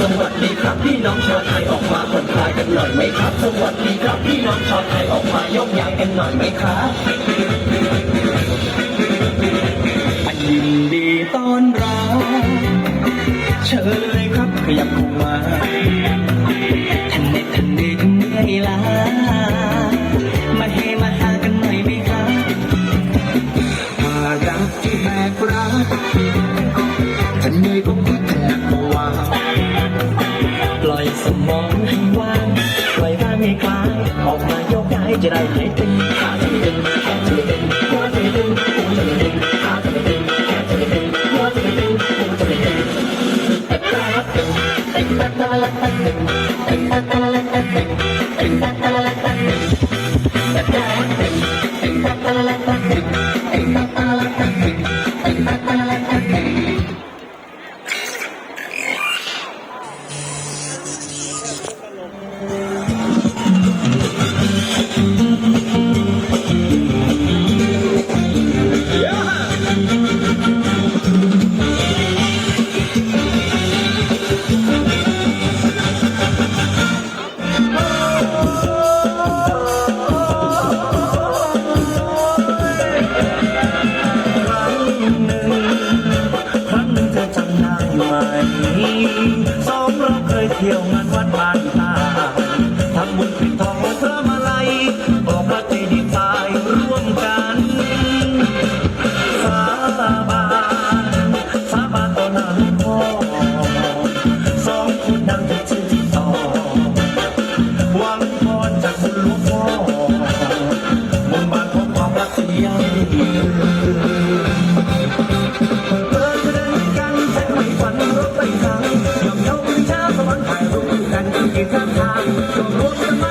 สวัสดีครับพี่น้องชาวไทยออกมาผ่อนคลายกันหน่อยไหมครับ สวัสดีครับพี่น้องชาวไทยออกมายกย้ายกันหน่อยไหมครับยินดีต้อนรับเชิญเลยครับขยับเข้ามาทันเด็ดทันเด็ดเหนื่อยล้ามาเฮมาหากันหน่อยไหมครับภารักที่แบกรัก จะได้หายตึงขาจะไม่ตึงแขนจะไม่ตึงหัวจะไม่ตึงหูจะไม่ตึงขาจะไม่ตึงแขนจะไม่ตึงหัวจะไม่ตึงหูจะไม่ตึงตึงตาตึงตึงตาตาตึงตึงตาตาตึงตึงตาตาตึง ไหมสองเราเคยเที่ยวงานวัดบ้านตาทำบุญปิดทองเธอมาไล่บอกว่าใจดีตายร่วมกันสาบานสาบานต่อหน้าหลวงพ่อสองคนดังจ ไปทางยอมยอมวิชาสวรรค์ถ่ายรูปกันกียรตินข้างทางจงรู้กันไหม